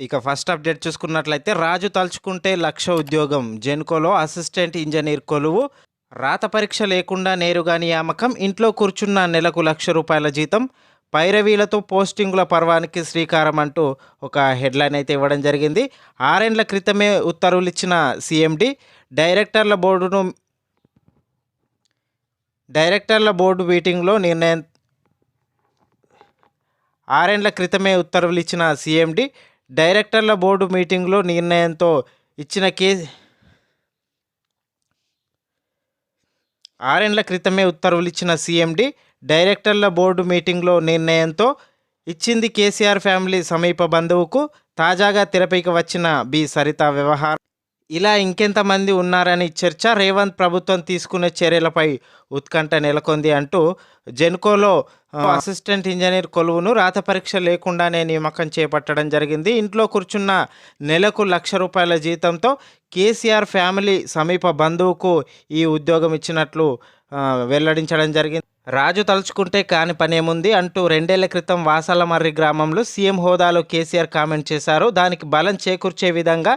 ఇక first update చూసుకున్నట్లయితే రాజు తలుచుకుంటే లక్ష ఉద్యోగం. జెన్కోలో అసిస్టెంట్ ఇంజనీర్ కొలువు. రాత పరీక్ష లేకుండా నేరుగా నియామకం. ఇంట్లో కూర్చున్న నెలకు లక్ష రూపాయల జీతం. పైరవీలతో పోస్టింగుల పర్వానికి శ్రీకారం అంటూ ఒక హెడ్లైన్ అయితే ఇవ్వడం జరిగింది. ఆరేండ్ల క్రితమే ఉత్తర్వులు ఇచ్చిన సీఎండి డైరెక్టర్ల బోర్డును డైరెక్టర్ల బోర్డు మీటింగ్లో నిర్ణయం ఆరేండ్ల క్రితమే ఉత్తర్వులు ఇచ్చిన సీఎండి డైరెక్టర్ల బోర్డు మీటింగ్లో నిర్ణయంతో ఇచ్చిన కే ఆరేండ్ల క్రితమే ఉత్తర్వులు ఇచ్చిన సీఎండి డైరెక్టర్ల బోర్డు మీటింగ్లో నిర్ణయంతో ఇచ్చింది కేసీఆర్ ఫ్యామిలీ సమీప బంధువుకు తాజాగా తెరపైకి వచ్చిన బి సరిత వ్యవహారం. ఇలా ఇంకెంతమంది ఉన్నారని చర్చ రేవంత్ ప్రభుత్వం తీసుకునే చర్యలపై ఉత్కంఠ నెలకొంది అంటూ జెన్కోలో అసిస్టెంట్ ఇంజనీర్ కొలువును రాత పరీక్ష లేకుండానే నియామకం చేపట్టడం జరిగింది. ఇంట్లో కూర్చున్న నెలకు లక్ష రూపాయల జీతంతో కేసీఆర్ ఫ్యామిలీ సమీప బంధువుకు ఈ ఉద్యోగం ఇచ్చినట్లు వెల్లడించడం జరిగింది. రాజు తలుచుకుంటే కాని పనేముంది అంటూ రెండేళ్ళ క్రితం వాసాలమర్రి గ్రామంలో సీఎం హోదాలో కేసీఆర్ కామెంట్ చేశారు. దానికి బలం చేకూర్చే విధంగా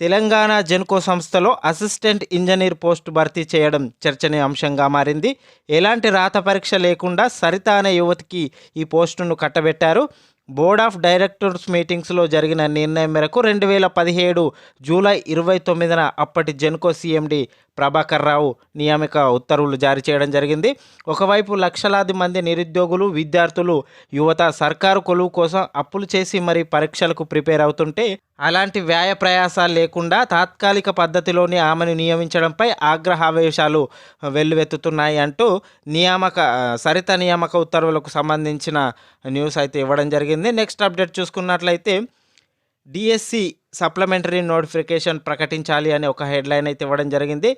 తెలంగాణ జెన్కో సంస్థలో అసిస్టెంట్ ఇంజనీర్ పోస్టు భర్తీ చేయడం చర్చనీయాంశంగా మారింది. ఎలాంటి రాత పరీక్ష లేకుండా సరిత అనే యువతికి ఈ పోస్టును కట్టబెట్టారు. బోర్డ్ ఆఫ్ డైరెక్టర్స్ మీటింగ్స్లో జరిగిన నిర్ణయం మేరకు రెండు వేల పదిహేడు జూలై ఇరవై తొమ్మిదిన అప్పటి జెన్కో సీఎండి ప్రభాకర్ రావు నియామక ఉత్తర్వులు జారీ చేయడం జరిగింది. ఒకవైపు లక్షలాది మంది నిరుద్యోగులు విద్యార్థులు యువత సర్కారు కొలువు కోసం అప్పులు చేసి మరి పరీక్షలకు ప్రిపేర్ అవుతుంటే అలాంటి వ్యాయ ప్రయాసాలు లేకుండా తాత్కాలిక పద్ధతిలోనే ఆమెను నియమించడంపై ఆగ్రహావేశాలు వెల్లువెత్తుతున్నాయి అంటూ నియామక సరిత నియామక ఉత్తర్వులకు సంబంధించిన న్యూస్ అయితే ఇవ్వడం జరిగింది. నెక్స్ట్ అప్డేట్ చూసుకున్నట్లయితే డిఎస్సి సప్లిమెంటరీ నోటిఫికేషన్ ప్రకటించాలి అనే ఒక హెడ్లైన్ అయితే ఇవ్వడం జరిగింది.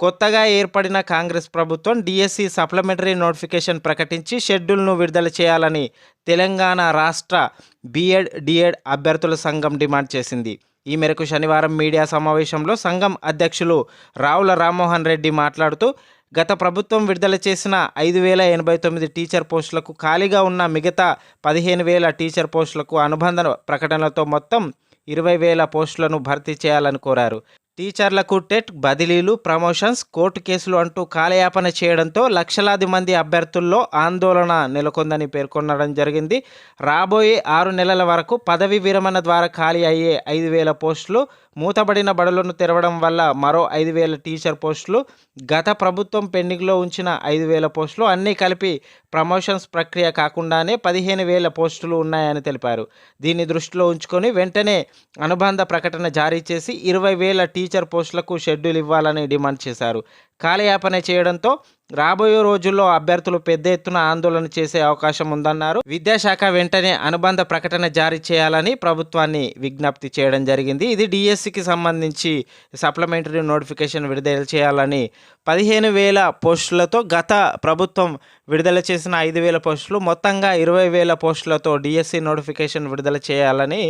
కొత్తగా ఏర్పడిన కాంగ్రెస్ ప్రభుత్వం డిఎస్సి సప్లిమెంటరీ నోటిఫికేషన్ ప్రకటించి షెడ్యూల్ను విడుదల చేయాలని తెలంగాణ రాష్ట్ర బిఎడ్ డిఎడ్ అభ్యర్థుల సంఘం డిమాండ్ చేసింది. ఈ మేరకు శనివారం మీడియా సమావేశంలో సంఘం అధ్యక్షులు రావుల రామ్మోహన్ రెడ్డి మాట్లాడుతూ గత ప్రభుత్వం విడుదల చేసిన ఐదు వేల ఎనభై తొమ్మిది టీచర్ పోస్టులకు ఖాళీగా ఉన్న మిగతా పదిహేను వేల టీచర్ పోస్టులకు అనుబంధ ప్రకటనలతో మొత్తం ఇరవై వేల పోస్టులను భర్తీ చేయాలని కోరారు. టీచర్లకు టెట్ బదిలీలు ప్రమోషన్స్ కోర్టు కేసులు అంటూ కాలయాపన చేయడంతో లక్షలాది మంది అభ్యర్థుల్లో ఆందోళన నెలకొందని పేర్కొనడం జరిగింది. రాబోయే ఆరు నెలల వరకు పదవి విరమణ ద్వారా ఖాళీ అయ్యే ఐదు వేల పోస్టులు మూతబడిన బడులను తెరవడం వల్ల మరో ఐదు వేల టీచర్ పోస్టులు గత ప్రభుత్వం పెండింగ్లో ఉంచిన ఐదు వేల పోస్టులు అన్నీ కలిపి ప్రమోషన్స్ ప్రక్రియ కాకుండానే పదిహేను వేల పోస్టులు ఉన్నాయని తెలిపారు. దీన్ని దృష్టిలో ఉంచుకొని వెంటనే అనుబంధ ప్రకటన జారీ చేసి ఇరవై వేల టీచర్ పోస్టులకు షెడ్యూల్ ఇవ్వాలని డిమాండ్ చేశారు. కాలయాపన చేయడంతో రాబోయే రోజుల్లో అభ్యర్థులు పెద్ద ఎత్తున ఆందోళన చేసే అవకాశం ఉందన్నారు. విద్యాశాఖ వెంటనే అనుబంధ ప్రకటన జారీ చేయాలని ప్రభుత్వాన్ని విజ్ఞప్తి చేయడం జరిగింది. ఇది డిఎస్సికి సంబంధించి సప్లిమెంటరీ నోటిఫికేషన్ విడుదల చేయాలని పదిహేను వేల పోస్టులతో గత ప్రభుత్వం విడుదల చేసిన ఐదు వేల పోస్టులు మొత్తంగా ఇరవై వేల పోస్టులతో డిఎస్సి నోటిఫికేషన్ విడుదల చేయాలని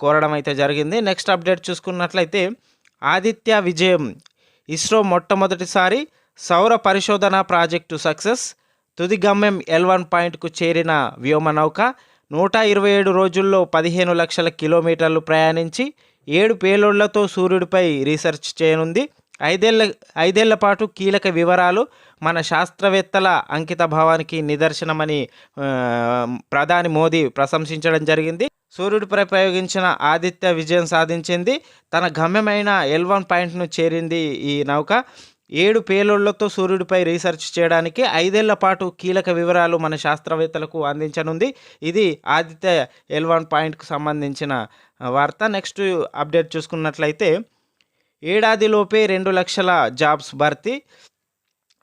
కోరడం అయితే జరిగింది. నెక్స్ట్ అప్డేట్ చూసుకున్నట్లయితే ఆదిత్య విజయం ఇస్రో మొట్టమొదటిసారి సౌర పరిశోధన ప్రాజెక్టు సక్సెస్ తుది గమ్యం ఎల్ వన్ పాయింట్కు చేరిన వ్యోమనౌక నూట ఇరవై ఏడు రోజుల్లో పదిహేను లక్షల కిలోమీటర్లు ప్రయాణించి ఏడు పేలోళ్ళతో సూర్యుడిపై రీసెర్చ్ చేయనుంది. ఐదేళ్ళ ఐదేళ్ళ పాటు కీలక వివరాలు మన శాస్త్రవేత్తల అంకిత భావానికి నిదర్శనమని ప్రధాని మోదీ ప్రశంసించడం జరిగింది. సూర్యుడిపై ప్రయోగించిన ఆదిత్య విజయం సాధించింది. తన గమ్యమైన ఎల్ వన్ పాయింట్ను చేరింది ఈ నౌక. ఏడు పేలుళ్ళతో సూర్యుడిపై రీసెర్చ్ చేయడానికి ఐదేళ్ళ పాటు కీలక వివరాలు మన శాస్త్రవేత్తలకు అందించనుంది. ఇది ఆదిత్య ఎల్ వన్ పాయింట్కు సంబంధించిన వార్త. నెక్స్ట్ అప్డేట్ చూసుకున్నట్లయితే ఏడాదిలోపే రెండు లక్షల జాబ్స్ భర్తీ.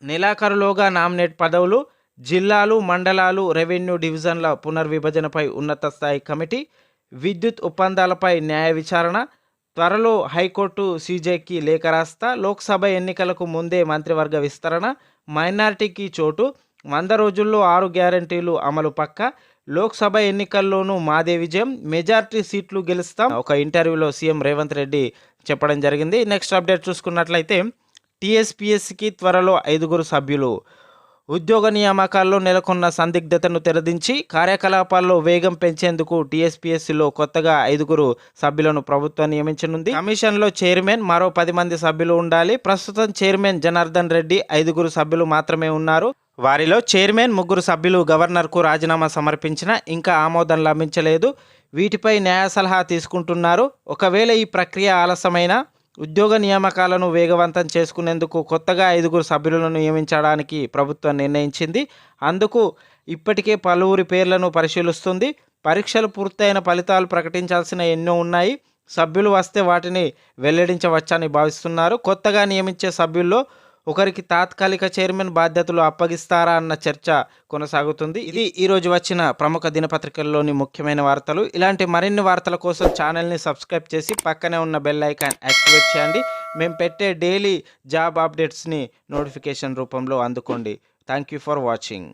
నెలాఖరులోగా నామినేట్ పదవులు. జిల్లాలు మండలాలు రెవెన్యూ డివిజన్ల పునర్విభజనపై ఉన్నత స్థాయి కమిటీ. విద్యుత్ ఒప్పందాలపై న్యాయ విచారణ. త్వరలో హైకోర్టు సీజేకి లేఖ రాస్తా. లోక్సభ ఎన్నికలకు ముందే మంత్రివర్గ విస్తరణ. మైనార్టీకి చోటు. వంద రోజుల్లో ఆరు గ్యారంటీలు అమలు పక్క. లోక్సభ ఎన్నికల్లోనూ మాదే విజయం. మెజార్టీ సీట్లు గెలుస్తాం. ఒక ఇంటర్వ్యూలో సీఎం రేవంత్ రెడ్డి చెప్పడం జరిగింది. నెక్స్ట్ అప్డేట్ చూసుకున్నట్లయితే టీఎస్పీఎస్సికి త్వరలో ఐదుగురు సభ్యులు ఉద్యోగ నియామకాల్లో నెలకొన్న సందిగ్ధతను తెరదించి కార్యకలాపాల్లో వేగం పెంచేందుకు టీఎస్పీఎస్సీలో కొత్తగా ఐదుగురు సభ్యులను ప్రభుత్వం నియమించనుంది. కమిషన్లో చైర్మన్ మరో పది మంది సభ్యులు ఉండాలి. ప్రస్తుతం చైర్మన్ జనార్దన్ రెడ్డి ఐదుగురు సభ్యులు మాత్రమే ఉన్నారు. వారిలో చైర్మన్ ముగ్గురు సభ్యులు గవర్నర్కు రాజీనామా సమర్పించిన ఇంకా ఆమోదం లభించలేదు. వీటిపై న్యాయ సలహా తీసుకుంటున్నారు. ఒకవేళ ఈ ప్రక్రియ ఆలస్యమైన ఉద్యోగ నియామకాలను వేగవంతం చేసుకునేందుకు కొత్తగా ఐదుగురు సభ్యులను నియమించడానికి ప్రభుత్వం నిర్ణయించింది. అందుకు ఇప్పటికే పలువురి పేర్లను పరిశీలిస్తుంది. పరీక్షలు పూర్తయిన ఫలితాలు ప్రకటించాల్సిన ఎన్నో ఉన్నాయి. సభ్యులు వస్తే వాటిని వెల్లడించవచ్చని భావిస్తున్నారు. కొత్తగా నియమించే సభ్యుల్లో ఒకరికి తాత్కాలిక చైర్మన్ బాధ్యతలు అప్పగిస్తారా అన్న చర్చ కొనసాగుతుంది. ఇది ఈరోజు వచ్చిన ప్రముఖ దినపత్రికల్లోని ముఖ్యమైన వార్తలు. ఇలాంటి మరిన్ని వార్తల కోసం ఛానల్ని సబ్స్క్రైబ్ చేసి పక్కనే ఉన్న బెల్ ఐకాన్ యాక్టివేట్ చేయండి. మేము పెట్టే డైలీ జాబ్ అప్డేట్స్ని నోటిఫికేషన్ రూపంలో అందుకోండి. Thank you for watching.